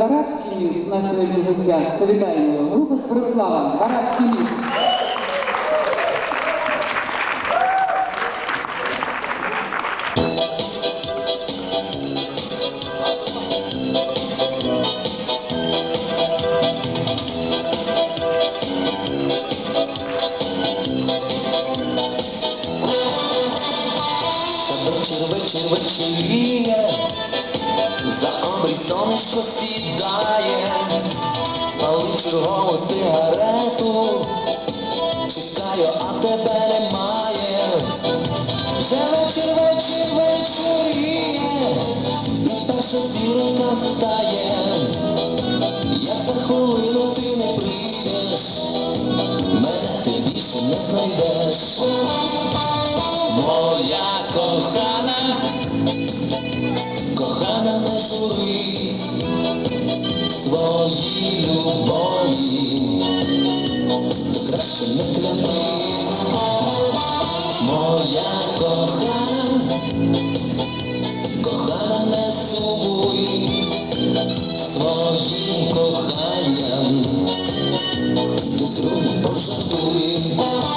Барабський міст на сьогодні в гостях, то вітаємо. Група з Борислава, Барабський міст. Ще вечір, вечір, вечоріє, за обрій сонечко just die. Oh,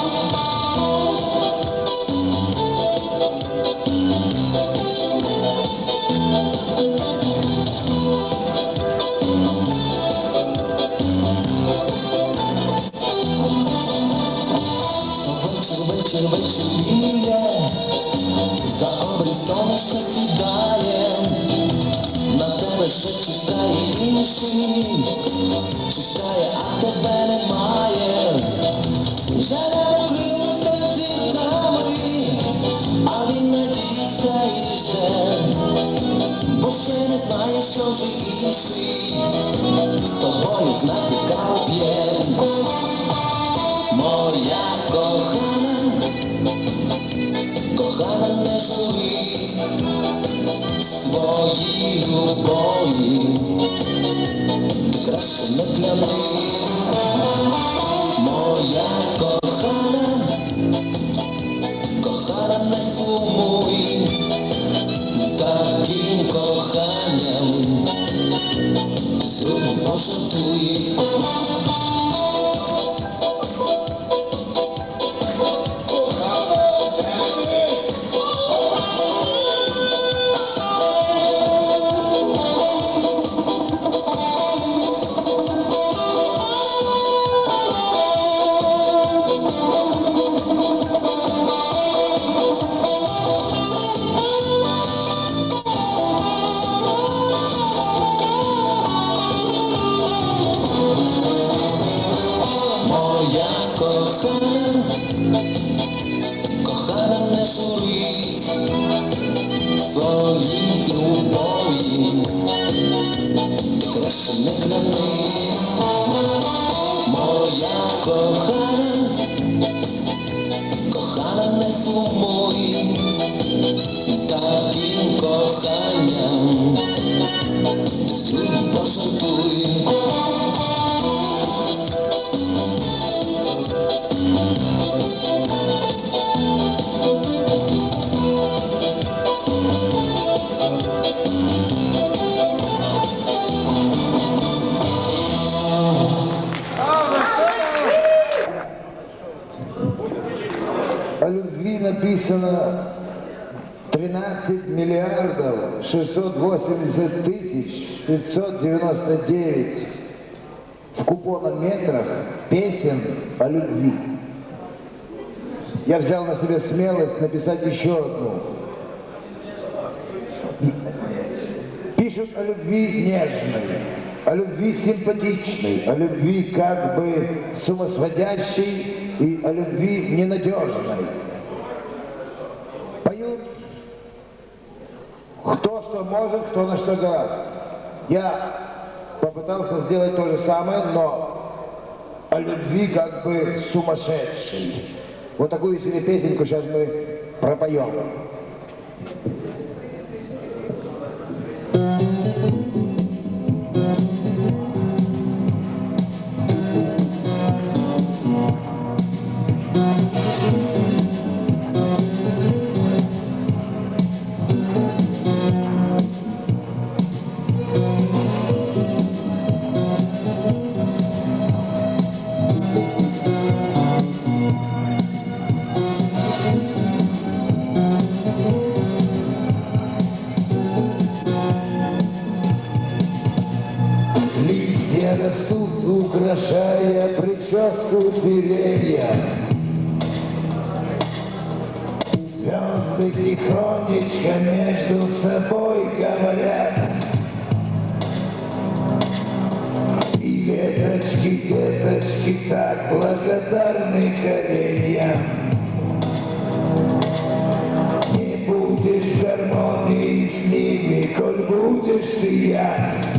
może inaczej Z tobą jednak karpie Moja kochana Kochana leży W swojej luboi Ty kraszny dla mnie 13 миллиардов 680 тысяч 599 в купонометрах песен о любви. Я взял на себя смелость написать еще одну. Пишут о любви нежной, о любви симпатичной, о любви как бы сумасводящей и о любви ненадежной. Кто что может, кто на что гораст. Я попытался сделать то же самое, но о любви как бы сумасшедшей. Вот такую себе песенку сейчас мы пропоем. горят И веточки, веточки так благодарны кореньям Не будешь гармонии с ними, коль будешь ты я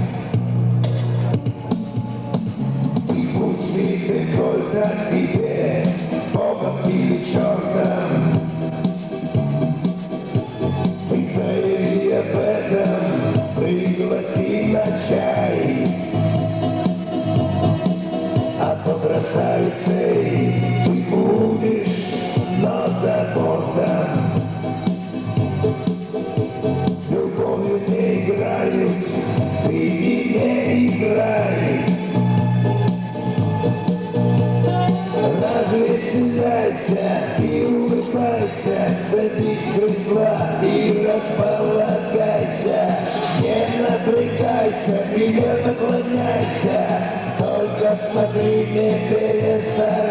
наклоняйся и не наклоняйся, только смотри, не перестарайся.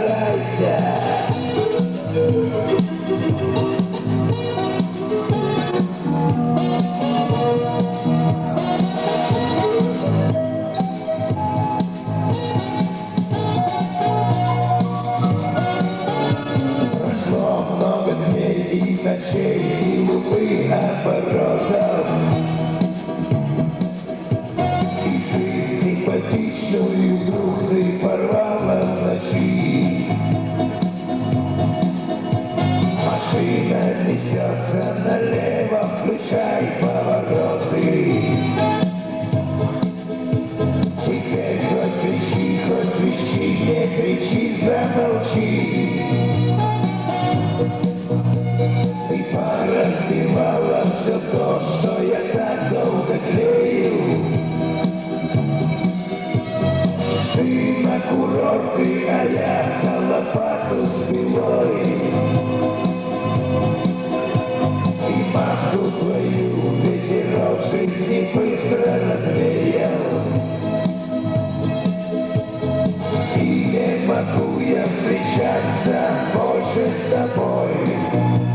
уроки, а я за лопату спиной. И маску твою ветерок жизни быстро развеял. И не могу я встречаться больше с тобой.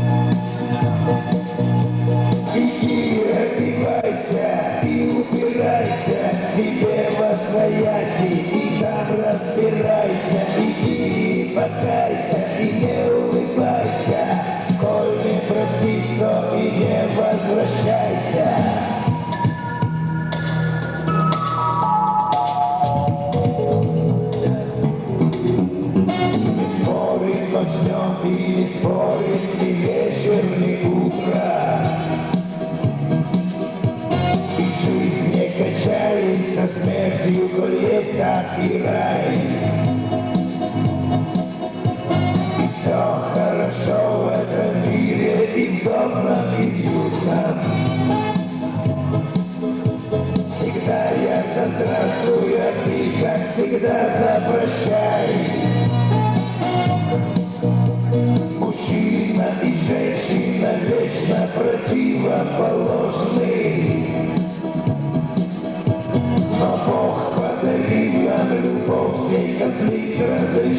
вертайся и не улыбайся, коль не простит, то и не возвращайся. днем или спорим, ни вечер, ни. И жизнь не качается смертью, коль есть ад и рай.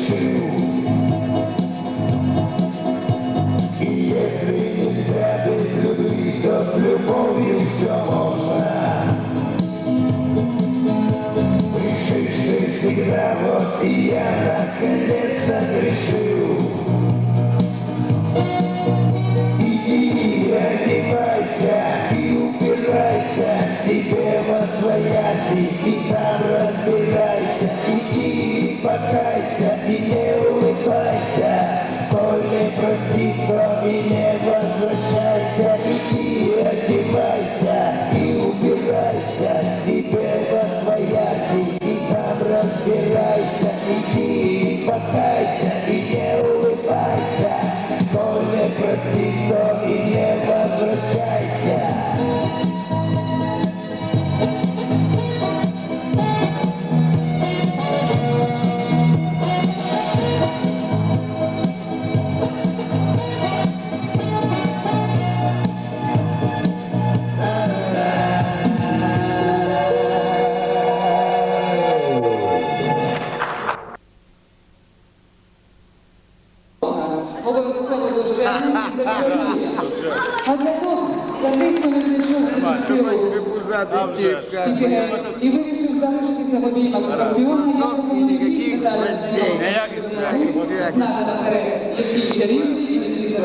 せよ。Christ.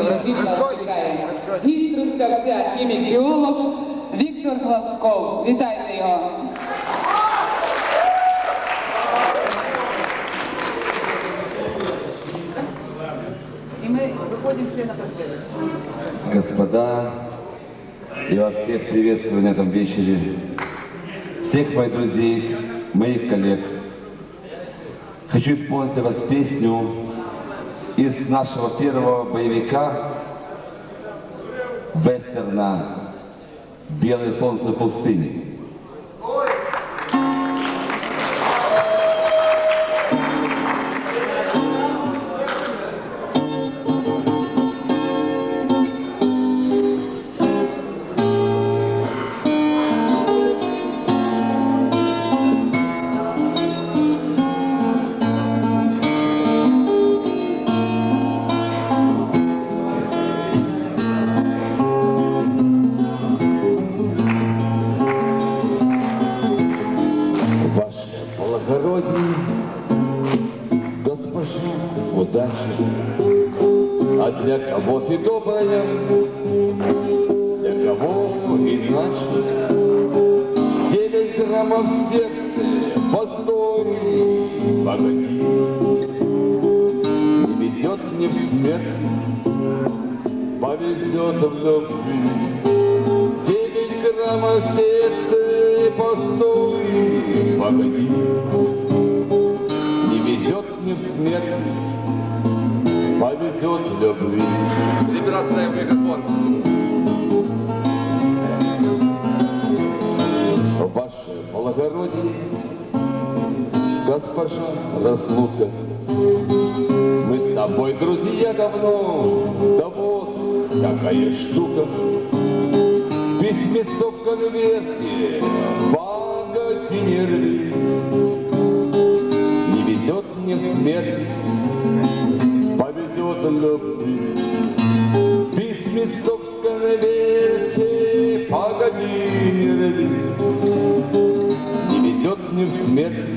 і невідомий світ нас чекає. Гість Трускавця, хімік-біолог Віктор Глазков. Вітайте його. І ми виходимо всі на постель. Господа, я вас всех приветствую на этом вечере. Всех моих друзей, моих коллег. Хочу исполнить для вас песню из нашего первого боевика вестерна «Белое солнце пустыни». Ты добрая, для кого иначе. Девять граммов сердце, постой, погоди, не везет мне в смерть, повезет в любви. Девять граммов сердце, постой, погоди. Не везет мне в смерть, повезет в любви. Либерация микрофон. Ваше благородие, госпожа разлука, мы с тобой друзья давно, да вот какая штука. Письмецо в конверте, погоди не рви. Не везет мне в смерть, повезет любви. Письмецо в конверте, погоди не рви. Не везет мне в смерть,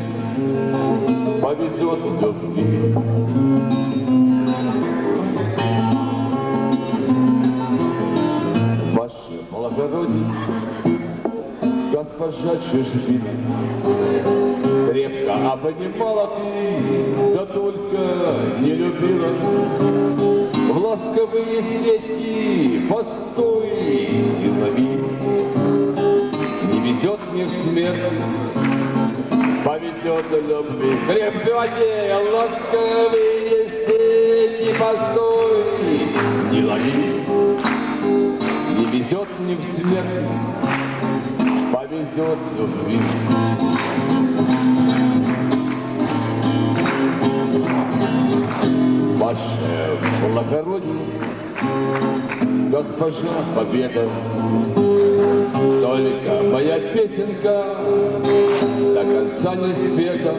повезет в любви. Ваше благородие, госпожа чужбина, Крепко обнимала ты, да только не любила. В ласковые сети постой и зови. Не везет мне в смерть, повезет любви. Крепко воде ласковые сети постой, не лови. Не везет мне в смерть, в любви. Ваше благородие, госпожа Победа, только моя песенка до конца не спета.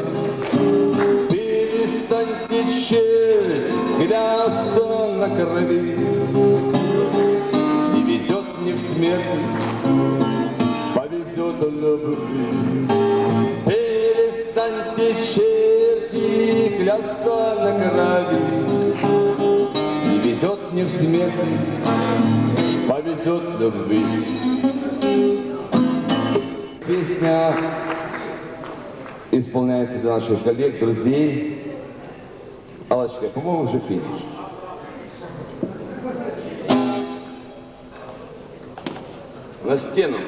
Перестаньте черт клясться на крови, не везет мне в смерть, в любви. Перестаньте черти клясться на крови, не везет мне в смерть, повезет любви. Песня исполняется для наших коллег, друзей. Аллочка, по-моему, уже финиш. На стену.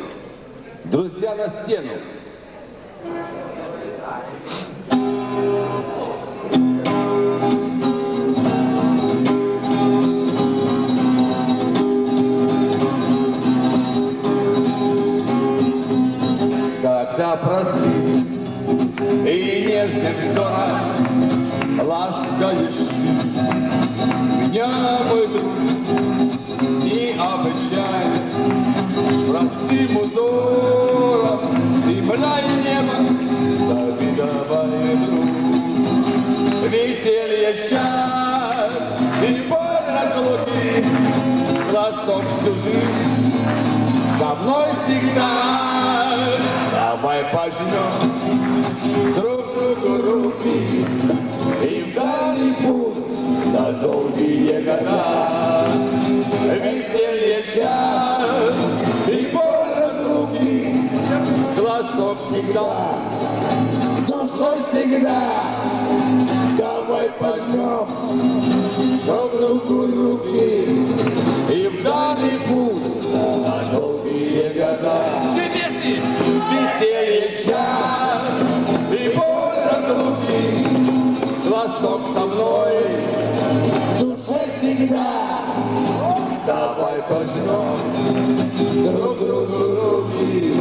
Друзья, на стену. Веселье час и боль разлуки. Глазом всю жизнь. Со мной всегда. Давай пожмем друг другу руки. И в дальний путь на долгие года. Веселье час и боль разлуки. Глазок всегда, душой всегда Choć noc drugi